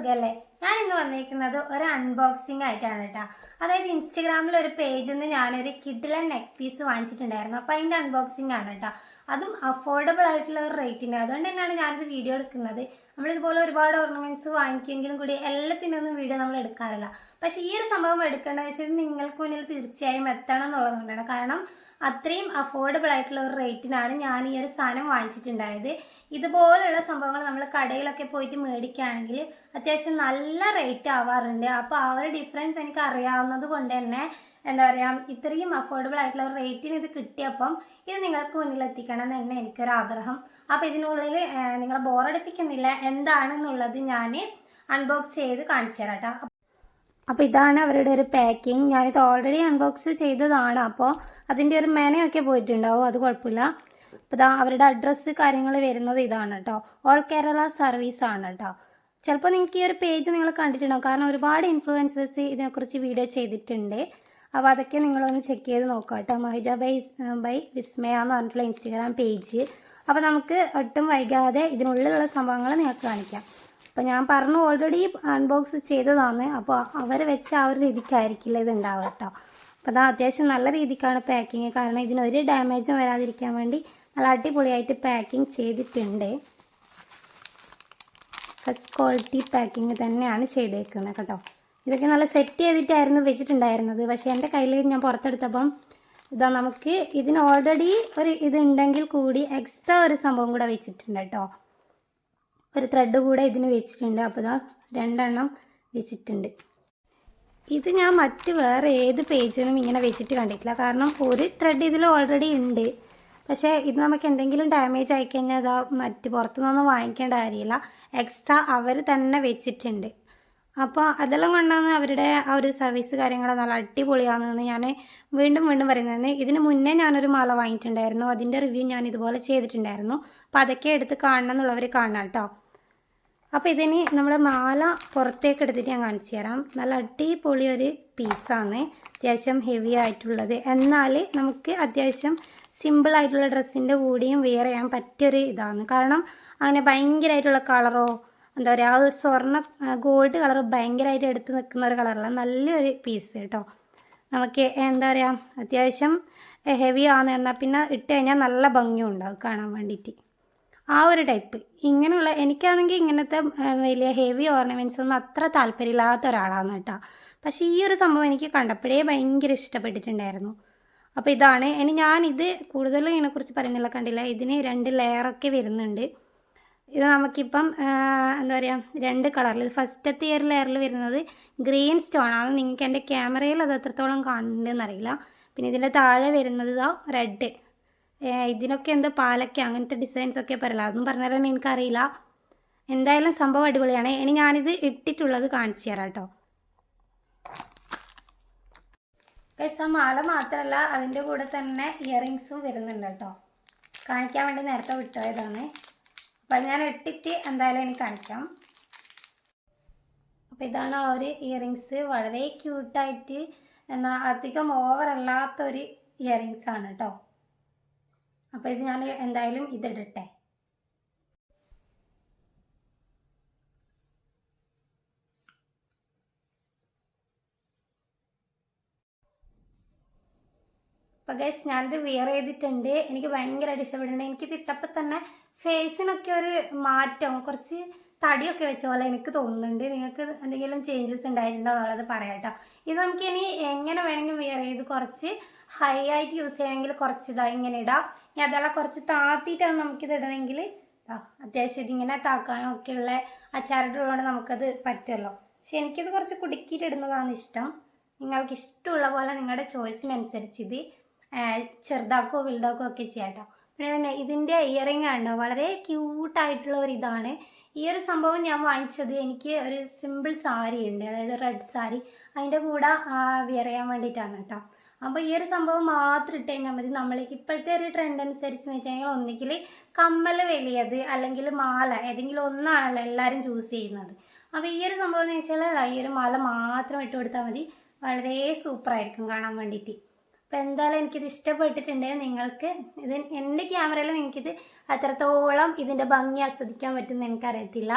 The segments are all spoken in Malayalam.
സുഖല്ലേ? ഞാൻ ഇന്ന് വന്നിരിക്കുന്നത് ഒരു അൺബോക്സിംഗ് ആയിട്ടാണ് കേട്ടോ അതായത് ഇൻസ്റ്റഗ്രാമിൽ ഒരു പേജിൽ നിന്ന് ഞാനൊരു കിഡ്ലൻ നെക്ക് പീസ് വാങ്ങിച്ചിട്ടുണ്ടായിരുന്നു. അപ്പോൾ അതിന്റെ അൺബോക്സിംഗ് ആണ് കേട്ടോ അതും അഫോർഡബിൾ ആയിട്ടുള്ള ഒരു റേറ്റിന് അതുകൊണ്ട് തന്നെയാണ് ഞാനിത് വീഡിയോ എടുക്കുന്നത്. നമ്മളിതുപോലെ ഒരുപാട് ഓർണമെന്റ്സ് വാങ്ങിക്കുമെങ്കിലും കൂടി എല്ലാത്തിനൊന്നും വീഡിയോ നമ്മൾ എടുക്കാറില്ല. പക്ഷേ ഈ ഒരു സംഭവം എടുക്കേണ്ടത് വെച്ചാൽ നിങ്ങൾക്ക് മുന്നിൽ തീർച്ചയായും എത്തണം എന്നുള്ളതുകൊണ്ടാണ്. കാരണം അത്രയും അഫോർഡബിൾ ആയിട്ടുള്ള ഒരു റേറ്റിനാണ് ഞാൻ ഈ ഒരു സാധനം വാങ്ങിച്ചിട്ടുണ്ടായത്. ഇതുപോലുള്ള സംഭവങ്ങൾ നമ്മൾ കടയിലൊക്കെ പോയിട്ട് മേടിക്കുകയാണെങ്കിൽ അത്യാവശ്യം നല്ല റേറ്റ് ആവാറുണ്ട്. അപ്പോൾ ആ ഒരു ഡിഫറൻസ് എനിക്ക് അറിയാവുന്നത് കൊണ്ട് തന്നെ എന്താ പറയുക ഇത്രയും അഫോർഡബിൾ ആയിട്ടുള്ള ഒരു റേറ്റിന് ഇത് കിട്ടിയപ്പം ഇത് നിങ്ങൾക്ക് മുന്നിൽ എത്തിക്കണം എന്ന് തന്നെ എനിക്കൊരു ആഗ്രഹം. അപ്പോൾ ഇതിനുള്ളിൽ നിങ്ങളെ ബോറടിപ്പിക്കുന്നില്ല എന്താണെന്നുള്ളത് ഞാൻ അൺബോക്സ് ചെയ്ത് കാണിച്ചു തരാം അപ്പോൾ ഇതാണ് അവരുടെ ഒരു പാക്കിംഗ് ഞാനിത് ഓൾറെഡി അൺബോക്സ് ചെയ്തതാണ്. അപ്പോൾ അതിന്റെ ഒരു മെനയൊക്കെ പോയിട്ടുണ്ടാവും അത് കുഴപ്പമില്ല. അപ്പോൾ ഇതാ അവരുടെ അഡ്രസ്സ് കാര്യങ്ങൾ വരുന്നത് ഇതാണ് കേട്ടോ. ഓൾ കേരള സർവീസ് ആണ് കേട്ടോ. ചിലപ്പോൾ നിങ്ങൾക്ക് ഈ ഒരു പേജ് നിങ്ങൾ കണ്ടിട്ടുണ്ടാവും. കാരണം ഒരുപാട് ഇൻഫ്ലുവൻസേഴ്സ് ഇതിനെക്കുറിച്ച് വീഡിയോ ചെയ്തിട്ടുണ്ട്. അപ്പോൾ അതൊക്കെ നിങ്ങളൊന്ന് ചെക്ക് ചെയ്ത് നോക്കാം കേട്ടോ. മഹിജ ബൈ ബൈ വിസ്മയ എന്ന് പറഞ്ഞിട്ടുള്ള ഇൻസ്റ്റഗ്രാം പേജ് അപ്പോൾ നമുക്ക് ഒട്ടും വൈകാതെ ഇതിനുള്ളിലുള്ള സംഭവങ്ങൾ നിങ്ങൾക്ക് കാണിക്കാം. അപ്പോൾ ഞാൻ പറഞ്ഞു ഓൾറെഡി അൺബോക്സ് ചെയ്തതാണ്. അപ്പോൾ അവർ വെച്ച ആ ഒരു രീതിക്കായിരിക്കില്ല ഇത് ഉണ്ടാവുക കേട്ടോ. അപ്പോൾ അതാ അത്യാവശ്യം നല്ല രീതിക്കാണ് പാക്കിങ് കാരണം ഇതിനൊരു ഡാമേജും വരാതിരിക്കാൻ വേണ്ടി നല്ല അടിപൊളിയായിട്ട് പാക്കിങ് ചെയ്തിട്ടുണ്ട്. ഫസ്റ്റ് ക്വാളിറ്റി പാക്കിങ് തന്നെയാണ് ചെയ്തേക്കുന്നത് കേട്ടോ. ഇതൊക്കെ നല്ല സെറ്റ് ചെയ്തിട്ടായിരുന്നു വെച്ചിട്ടുണ്ടായിരുന്നത്. പക്ഷേ എന്റെ കയ്യിൽ ഞാൻ പുറത്തെടുത്തപ്പം ഇതാ നമുക്ക് ഇതിന് ഓൾറെഡി ഒരു ഇതുണ്ടെങ്കിൽ കൂടി എക്സ്ട്രാ ഒരു സംഭവം കൂടെ വെച്ചിട്ടുണ്ട് കേട്ടോ. ഒരു ത്രെഡ് കൂടെ ഇതിന് വെച്ചിട്ടുണ്ട്. അപ്പോൾ ഇതാ രണ്ടെണ്ണം വെച്ചിട്ടുണ്ട്. ഇത് ഞാൻ മറ്റ് വേറെ ഏത് പേജിലും ഇങ്ങനെ വെച്ചിട്ട് കണ്ടിട്ടില്ല. കാരണം ഒരു ത്രെഡ് ഇതിൽ ഓൾറെഡി ഉണ്ട്. പക്ഷേ ഇത് നമുക്ക് എന്തെങ്കിലും ഡാമേജ് ആയിക്കഴിഞ്ഞാൽ അതാ മറ്റ് പുറത്തുനിന്നൊന്നും വാങ്ങിക്കേണ്ട കാര്യമില്ല. എക്സ്ട്രാ അവർ തന്നെ വെച്ചിട്ടുണ്ട്. അപ്പോൾ അതെല്ലാം കൊണ്ടാണ് അവരുടെ ആ ഒരു സർവീസ് കാര്യങ്ങൾ നല്ല അടിപൊളിയാണെന്ന് ഞാൻ വീണ്ടും വീണ്ടും പറയുന്നത് ഇതിന് മുന്നേ ഞാനൊരു മാല വാങ്ങിയിട്ടുണ്ടായിരുന്നു. അതിന്റെ റിവ്യൂ ഞാൻ ഇതുപോലെ ചെയ്തിട്ടുണ്ടായിരുന്നു. അപ്പോൾ അതൊക്കെ എടുത്ത് കാണണം എന്നുള്ളവർ കാണണം കേട്ടോ. അപ്പോൾ ഇതിന് നമ്മുടെ മാല പുറത്തേക്ക് എടുത്തിട്ട് ഞാൻ കാണിച്ചു തരാം. നല്ല അടിപൊളി ഒരു പീസാണ് അത്യാവശ്യം ഹെവി ആയിട്ടുള്ളത്. എന്നാൽ നമുക്ക് അത്യാവശ്യം സിമ്പിൾ ആയിട്ടുള്ള ഡ്രസ്സിന്റെ കൂടിയും വെയർ ചെയ്യാൻ പറ്റിയൊരു ഇതാണ്. കാരണം അങ്ങനെ ഭയങ്കരമായിട്ടുള്ള കളറോ എന്താ പറയുക ആ ഒരു സ്വർണ ഗോൾഡ് കളർ ഭയങ്കരമായിട്ട് എടുത്ത് നിൽക്കുന്ന ഒരു കളറല്ല നല്ലൊരു പീസ് കേട്ടോ. നമുക്ക് എന്താ പറയുക അത്യാവശ്യം ഹെവി ആണ്. എന്നാൽ പിന്നെ ഇട്ട് കഴിഞ്ഞാൽ നല്ല ഭംഗിയും ഉണ്ടാവും കാണാൻ വേണ്ടിയിട്ട്. ആ ഒരു ടൈപ്പ് ഇങ്ങനെയുള്ള എനിക്കാണെങ്കിൽ ഇങ്ങനത്തെ വലിയ ഹെവി ഓർണമെന്റ്സ് ഒന്നും അത്ര താല്പര്യമില്ലാത്ത ഒരാളാണ് കേട്ടോ. പക്ഷേ ഈ ഒരു സംഭവം എനിക്ക് കണ്ടപ്പോഴേ ഭയങ്കര ഇഷ്ടപ്പെട്ടിട്ടുണ്ടായിരുന്നു. അപ്പോൾ ഇതാണ്. ഇനി ഞാൻ ഇത് കൂടുതലും ഇതിനെക്കുറിച്ച് പറയുന്നില്ല. കണ്ടില്ല. ഇതിന് രണ്ട് ലെയറൊക്കെ വരുന്നുണ്ട്. ഇത് നമുക്കിപ്പം എന്താ പറയുക രണ്ട് കളറിൽ ഫസ്റ്റത്തെ ഇയർ ലെയറിൽ വരുന്നത് ഗ്രീൻ സ്റ്റോൺ ആണ്. നിങ്ങൾക്ക് എന്റെ ക്യാമറയിൽ അത് എത്രത്തോളം കാണുന്നുണ്ടെന്ന് അറിയില്ല. പിന്നെ ഇതിന്റെ താഴെ വരുന്നത് ഇതാ റെഡ്. ഇതിനൊക്കെ എന്തോ പാലക്ക അങ്ങനത്തെ ഡിസൈൻസ് ഒക്കെ പറയില്ല അതൊന്നും പറഞ്ഞുതരാൻ എനിക്കറിയില്ല എന്തായാലും സംഭവം അടിപൊളിയാണ്. ഇനി ഞാനിത് ഇട്ടിട്ടുള്ളത് കാണിച്ചു തരാം കേട്ടോ. മാല മാത്രമല്ല അതിന്റെ കൂടെ തന്നെ ഇയറിങ്സും വരുന്നുണ്ട് കേട്ടോ. കാണിക്കാൻ വേണ്ടി നേരത്തെ വിട്ടുപോയതാണ് അപ്പം ഞാൻ ഇട്ടിട്ട് എന്തായാലും എനിക്ക് കാണിക്കാം. അപ്പോൾ ഇതാണ് ആ ഒരു ഇയറിങ്സ് വളരെ ക്യൂട്ടായിട്ട് എന്നാൽ അധികം ഓവർ അല്ലാത്തൊരു ഇയറിങ്സ് ആണ് കേട്ടോ അപ്പോൾ ഇത് ഞാൻ എന്തായാലും ഇതിടട്ടെ അപ്പോൾ ഗൈസ് ഞാനിത് വിയർ ചെയ്തിട്ടുണ്ട്. എനിക്ക് ഭയങ്കരമായിട്ട് ഇഷ്ടപ്പെട്ടിട്ടുണ്ട് എനിക്കിത് ഇട്ടപ്പോൾ തന്നെ ഫേസിനൊക്കെ ഒരു മാറ്റം കുറച്ച് തടിയൊക്കെ വെച്ച പോലെ എനിക്ക് തോന്നുന്നുണ്ട്. നിങ്ങൾക്ക് എന്തെങ്കിലും ചേഞ്ചസ് ഉണ്ടായിട്ടുണ്ടോ എന്നുള്ളത് പറയാം കേട്ടോ. ഇത് നമുക്ക് ഇനി എങ്ങനെ വേണമെങ്കിൽ വിയർ ചെയ്ത് കുറച്ച് ഹൈ ആയിട്ട് യൂസ് ചെയ്യണമെങ്കിൽ കുറച്ച് ഇതാ ഇങ്ങനെ ഇടാം. ഇനി അതെല്ലാം കുറച്ച് താത്തിയിട്ടാണ് നമുക്കിത് ഇടണമെങ്കിൽ അത്യാവശ്യം ഇതിങ്ങനെ താക്കാനും ഒക്കെയുള്ള അച്ചാറിട്ടുള്ളതുകൊണ്ട് നമുക്കത് പറ്റുമല്ലോ. പക്ഷെ എനിക്കിത് കുറച്ച് കുടുക്കിയിട്ട് ഇടുന്നതാണ് ഇഷ്ടം. നിങ്ങൾക്ക് ഇഷ്ടമുള്ള പോലെ നിങ്ങളുടെ ചോയ്സിനനുസരിച്ച് ഇത് ചെറുതാക്കോ വലുതാക്കോ ഒക്കെ ചെയ്യാം കേട്ടോ പിന്നെ ഇതിന്റെ ഇയറിംഗ് ആണോ വളരെ ക്യൂട്ടായിട്ടുള്ള ഒരു ഇതാണ്. ഈ ഒരു സംഭവം ഞാൻ വാങ്ങിച്ചത് എനിക്ക് ഒരു സിമ്പിൾ സാരി ഉണ്ട് അതായത് റെഡ് സാരി അതിന്റെ കൂടെ വിയർ ചെയ്യാൻ വേണ്ടിയിട്ടാണ് കേട്ടോ. അപ്പോൾ ഈ ഒരു സംഭവം മാത്രം ഇട്ട് കഴിഞ്ഞാൽ മതി. നമ്മൾ ഇപ്പോഴത്തെ ഒരു ട്രെൻഡ് അനുസരിച്ച് എന്ന് വെച്ച് കഴിഞ്ഞാൽ ഒന്നുകിൽ കമ്മൽ വലിയത് അല്ലെങ്കിൽ മാല ഏതെങ്കിലും ഒന്നാണല്ലോ എല്ലാവരും ചൂസ് ചെയ്യുന്നത്. അപ്പോൾ ഈ ഒരു സംഭവം എന്ന് വെച്ചാൽ ഈ ഒരു മാല മാത്രം ഇട്ട് കൊടുത്താൽ മതി. വളരെ സൂപ്പറായിരിക്കും കാണാൻ വേണ്ടിയിട്ട്. അപ്പോൾ എന്തായാലും എനിക്കിത് ഇഷ്ടപ്പെട്ടിട്ടുണ്ട്. നിങ്ങൾക്ക് ഇത് എന്റെ ക്യാമറയിൽ നിങ്ങൾക്കിത് അത്രത്തോളം ഇതിന്റെ ഭംഗി ആസ്വദിക്കാൻ പറ്റുമെന്ന് എനിക്കറിയത്തില്ല.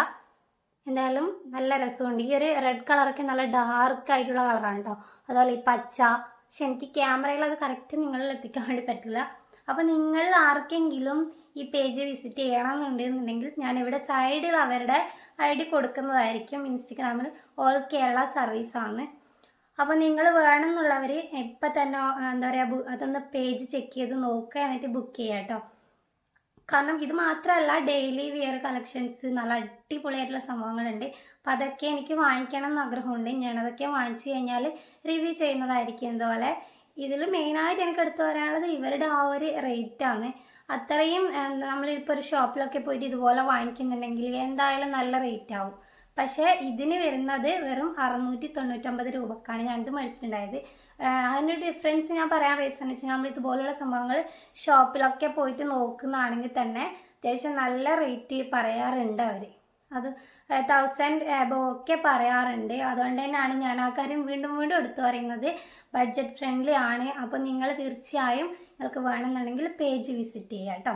എന്തായാലും നല്ല രസമുണ്ട്. ഈ ഒരു റെഡ് കളറൊക്കെ നല്ല ഡാർക്ക് ആയിട്ടുള്ള കളറാണ് കേട്ടോ അതുപോലെ ഈ പച്ച. പക്ഷെ എനിക്ക് ക്യാമറയിൽ അത് കറക്റ്റ് നിങ്ങളിൽ എത്തിക്കാൻ വേണ്ടി പറ്റില്ല. അപ്പോൾ നിങ്ങൾ ആർക്കെങ്കിലും ഈ പേജ് വിസിറ്റ് ചെയ്യാനുണ്ടെന്നുണ്ടെങ്കിൽ ഞാൻ ഇവിടെ സൈഡിൽ അവരുടെ ഐ ഡി കൊടുക്കുന്നതായിരിക്കും ഇൻസ്റ്റഗ്രാമിൽ ഓൾ കേരള സർവീസാണ് അപ്പോൾ നിങ്ങൾ വേണമെന്നുള്ളവർ ഇപ്പം തന്നെ എന്താ പറയുക അതൊന്ന് പേജ് ചെക്ക് ചെയ്ത് നോക്കുക എന്നിട്ട് ബുക്ക് ചെയ്യുക കേട്ടോ കാരണം ഇത് മാത്രമല്ല ഡെയിലി വിയർ കളക്ഷൻസ് നല്ല അടിപൊളിയായിട്ടുള്ള സംഭവങ്ങളുണ്ട്. അപ്പം അതൊക്കെ എനിക്ക് വാങ്ങിക്കണം എന്ന് ആഗ്രഹമുണ്ട്. ഞാനതൊക്കെ വാങ്ങിച്ചു കഴിഞ്ഞാൽ റിവ്യൂ ചെയ്യുന്നതായിരിക്കും. ഇതുപോലെ ഇതിൽ മെയിനായിട്ട് എനിക്ക് എടുത്തു പറയാനുള്ളത് ഇവരുടെ ആ ഒരു റേറ്റാണ് അത്രയും നമ്മളിപ്പോൾ ഒരു ഷോപ്പിലൊക്കെ പോയിട്ട് ഇതുപോലെ വാങ്ങിക്കുന്നുണ്ടെങ്കിൽ എന്തായാലും നല്ല റേറ്റ് ആവും. പക്ഷേ ഇതിന് വരുന്നത് വെറും അറുന്നൂറ്റി തൊണ്ണൂറ്റൊമ്പത് രൂപക്കാണ് ഞാനിത് മേടിച്ചിട്ടുണ്ടായത്. അതിന്റെ ഡിഫറൻസ് ഞാൻ പറയാൻ റീസൺ വെച്ചാൽ നമ്മൾ ഇതുപോലുള്ള സംഭവങ്ങൾ ഷോപ്പിലൊക്കെ പോയിട്ട് നോക്കുന്നതാണെങ്കിൽ തന്നെ അത്യാവശ്യം നല്ല റേറ്റ് പറയാറുണ്ട് അവർ അത് തൗസൻഡ് എബോ ഒക്കെ പറയാറുണ്ട്. അതുകൊണ്ട് തന്നെയാണ് ഞാൻ ആ കാര്യം വീണ്ടും വീണ്ടും എടുത്തു പറയുന്നത്. ബഡ്ജറ്റ് ഫ്രണ്ട്ലി ആണ്. അപ്പോൾ നിങ്ങൾ തീർച്ചയായും നിങ്ങൾക്ക് വേണമെന്നുണ്ടെങ്കിൽ പേജ് വിസിറ്റ് ചെയ്യുക കേട്ടോ.